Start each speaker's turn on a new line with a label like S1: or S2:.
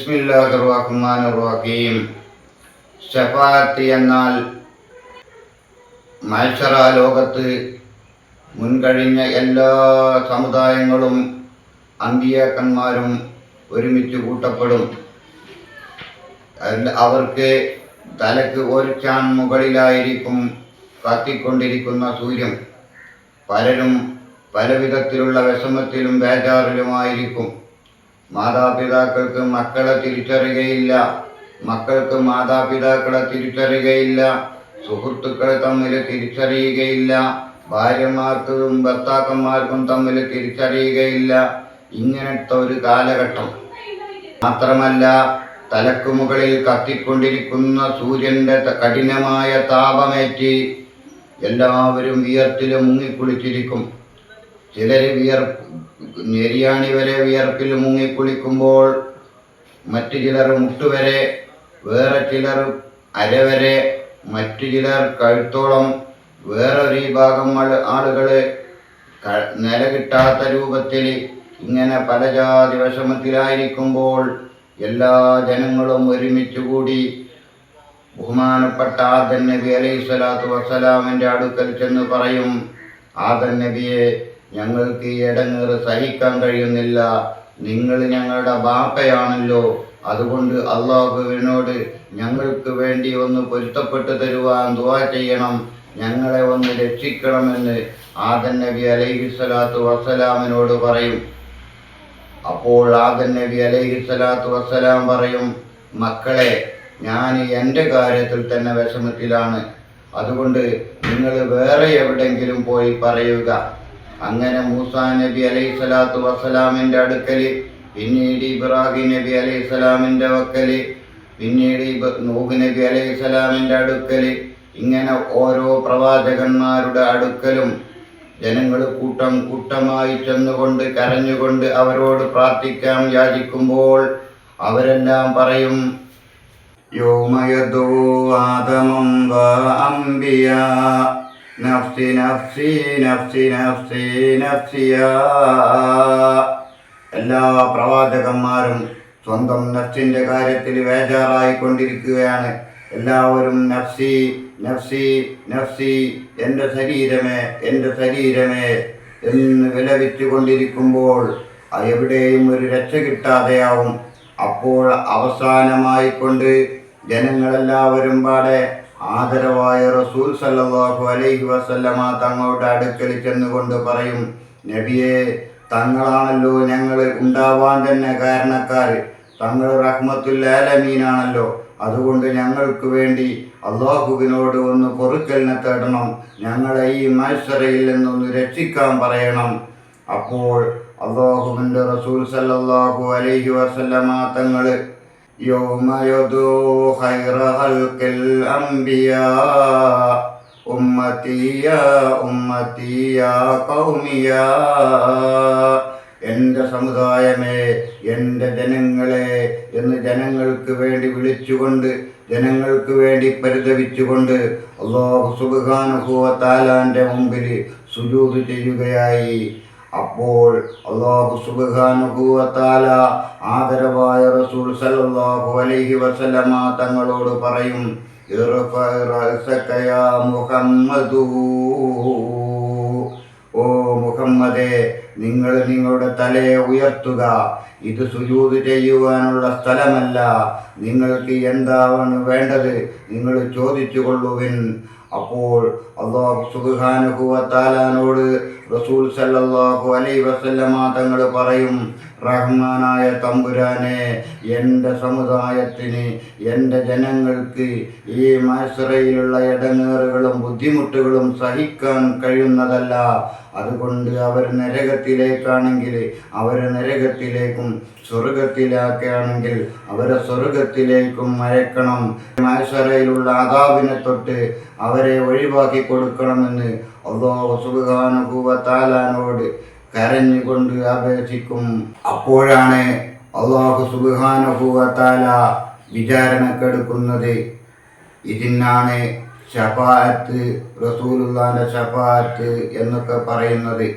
S1: ബിസ്മില്ലാഹിർ റഹ്മാനിർ റഹീം എന്നാൽ മത്സര ലോകത്ത് മുൻകഴിഞ്ഞ എല്ലാ സമുദായങ്ങളും അന്ത്യേക്കന്മാരും ഒരുമിച്ച് കൂട്ടപ്പെടും. അവർക്ക് തലക്ക് ഒരു ചാൺ മുകളിലായിരിക്കും കത്തിക്കൊണ്ടിരിക്കുന്ന സൂര്യൻ പലരും പല വിധത്തിലുള്ള വിഷമത്തിലും ബേജാറിലുമായിരിക്കും. മാതാപിതാക്കൾക്ക് മക്കളെ തിരിച്ചറിയുകയില്ല. മക്കൾക്ക് മാതാപിതാക്കളെ തിരിച്ചറിയുകയില്ല. സുഹൃത്തുക്കളെ തമ്മിൽ തിരിച്ചറിയുകയില്ല. ഭാര്യമാർക്കും ഭർത്താക്കന്മാർക്കും തമ്മിൽ തിരിച്ചറിയുകയില്ല. ഇങ്ങനത്തെ ഒരു കാലഘട്ടം. മാത്രമല്ല തലക്കുമുകളിൽ കത്തിക്കൊണ്ടിരിക്കുന്ന സൂര്യന്റെ കഠിനമായ താപമേറ്റി എല്ലാവരും വിയർത്തിൽ മുങ്ങിക്കുളിച്ചിരിക്കും. ചിലർ വിയർ ഞെരിയാണി വരെ വിയർപ്പിൽ മുങ്ങിക്കുളിക്കുമ്പോൾ മറ്റു ചിലർ മുട്ടുവരെ വേറെ ചിലർ അരവരെ മറ്റു ചിലർ കഴുത്തോളം വേറൊരു വിഭാഗം ആളുകൾ ആളുകൾ ക- നില കിട്ടാത്ത രൂപത്തിൽ ഇങ്ങനെ പല ജാതി വിഷമത്തിലായിരിക്കുമ്പോൾ എല്ലാ ജനങ്ങളും ഒരുമിച്ച് കൂടി ബഹുമാനപ്പെട്ട ആദൻ നബി അലൈഹി സ്വലാത്തു വസ്സലാമിന്റെ അടുക്കൽ ചെന്ന് പറയും ആദൻ നബിയെ ഞങ്ങൾക്ക് ഈ ഇടങ്ങേറ് സഹിക്കാൻ കഴിയുന്നില്ല. നിങ്ങൾ ഞങ്ങളുടെ ബാപ്പയാണല്ലോ. അതുകൊണ്ട് അള്ളാഹുവിനോട് ഞങ്ങൾക്ക് വേണ്ടി ഒന്ന് പൊരുത്തപ്പെട്ട് തരുവാൻ ദുവാ ചെയ്യണം. ഞങ്ങളെ ഒന്ന് രക്ഷിക്കണമെന്ന് ആദൻ നബി അലൈഹി സ്വലാത്തു വസ്സലാമിനോട് പറയും. അപ്പോൾ ആദൻ നബി അലൈഹി സ്വലാത്തു വസ്സലാം പറയും മക്കളെ ഞാൻ എന്റെ കാര്യത്തിൽ തന്നെ വിഷമത്തിലാണ്. അതുകൊണ്ട് നിങ്ങൾ വേറെ എവിടെങ്കിലും പോയി പറയുക. അങ്ങനെ മൂസാ നബി അലൈഹി സ്വലാത്തു വസ്സലാമിന്റെ അടുക്കൽ പിന്നീട് ഇബ്രാഹിം നബി അലൈഹി സ്വലാമിന്റെ വക്കൽ പിന്നീട് നൂഹ് നബി അലൈഹി സ്വലാമിന്റെ അടുക്കൽ ഇങ്ങനെ ഓരോ പ്രവാചകന്മാരുടെ അടുക്കലും ജനങ്ങൾ കൂട്ടം കൂട്ടമായി ചെന്നുകൊണ്ട് കരഞ്ഞുകൊണ്ട് അവരോട് പ്രാർത്ഥിക്കാൻ യാചിക്കുമ്പോൾ അവരെല്ലാം പറയും യോമയദോ ആദമം വ അംബിയ. നഫ്സി നഫ്സി നഫ്സി നഫ്സി നഫ്സിയാ. എല്ലാ പ്രവാചകന്മാരും സ്വന്തം നഫ്സിന്റെ കാര്യത്തിൽ വേജാറായിക്കൊണ്ടിരിക്കുകയാണ്. എല്ലാവരും നഫ്സി നഫ്സി നഫ്സി എന്റെ ശരീരമേ എന്റെ ശരീരമേ എന്ന് വിലപിച്ചു കൊണ്ടിരിക്കുമ്പോൾ എവിടെയും ഒരു രക്ഷ കിട്ടാതെയാവും. അപ്പോൾ അവസാനമായി കൊണ്ട് ജനങ്ങളെല്ലാവരും പാടെ ആദരവായ റസൂൽ സല്ലാഹു അലൈഹി വസല്ലമ തങ്ങളുടെ അടുക്കൽ ചെന്നുകൊണ്ട് പറയും നബിയെ തങ്ങളാണല്ലോ ഞങ്ങൾ ഉണ്ടാവാൻ തന്നെ കാരണക്കാർ തങ്ങൾ റഹ്മത്തുൽ ആലമീനാണല്ലോ. അതുകൊണ്ട് ഞങ്ങൾക്ക് വേണ്ടി അള്ളാഹുവിനോട് ഒന്ന് പൊറുക്കലിനെ തേടണം. ഞങ്ങളെ ഈ മത്സരയിൽ നിന്നൊന്ന് രക്ഷിക്കാൻ പറയണം. അപ്പോൾ അള്ളാഹുവിന്റെ റസൂൽ സല്ലാഹു അലൈഹി വസല്ലമ തങ്ങൾ يوم يدعو خير خلق الأنبياء أمتي يا أمتي يا قوم يا എൻ്റെ സമുദായമേ എൻ്റെ ജനങ്ങളെ എന്ന് ജനങ്ങൾക്ക് വേണ്ടി വിളിച്ചുകൊണ്ട് ജനങ്ങൾക്ക് വേണ്ടി പരിതപിച്ചുകൊണ്ട് അള്ളാഹു സുബാനുഭവത്താലാൻ്റെ മുമ്പിൽ സുജൂത് ചെയ്യുകയായി അപ്പോൾ അള്ളാഹു സുബാനുഭൂവത്താല ആദരവായ റസൂൽ സല്ലല്ലാഹു അലൈഹി വസല്ലമ തങ്ങളോട് പറയും ഓ മുഹമ്മദേ നിങ്ങൾ നിങ്ങളുടെ തലയെ ഉയർത്തുക. ഇത് സുജൂത് ചെയ്യുവാനുള്ള സ്ഥലമല്ല. നിങ്ങൾക്ക് എന്താണ് വേണ്ടത്? നിങ്ങൾ ചോദിച്ചു കൊള്ളുവിൻ അപ്പോൾ അള്ളാഹു സുബാനുഭവത്താലാനോട് റസൂൽ സല്ലാഹു അലൈ വസല്ലമ തങ്ങൾ പറയും റഹ്മാനായ തമ്പുരാനെ എന്റെ സമുദായത്തിന് എന്റെ ജനങ്ങൾക്ക് ഈ മത്സരയിലുള്ള ഇടങ്ങേറുകളും ബുദ്ധിമുട്ടുകളും സഹിക്കാൻ കഴിയുന്നതല്ല. അതുകൊണ്ട് അവർ നരകത്തിലേക്കാണെങ്കിൽ അവരെ നരകത്തിലേക്കും സ്വർഗത്തിലാക്കുകയാണെങ്കിൽ അവരെ സ്വർഗത്തിലേക്കും അയക്കണം മത്സരയിലുള്ള അതാവിനെ തൊട്ട് അവരെ ഒഴിവാക്കി കൊടുക്കണമെന്ന് അള്ളാഹു സുബാനുഭൂവത്താലാനോട് കരഞ്ഞുകൊണ്ട് അപേക്ഷിക്കും. അപ്പോഴാണ് അള്ളാഹു സുബാനുഭൂവത്താല വിചാരണക്കെടുക്കുന്നത്. ഇതിനാണ് ഷഫാഅത്ത് റസൂലുള്ളാന്റെ ഷഫാഅത്ത് എന്നൊക്കെ പറയുന്നത്.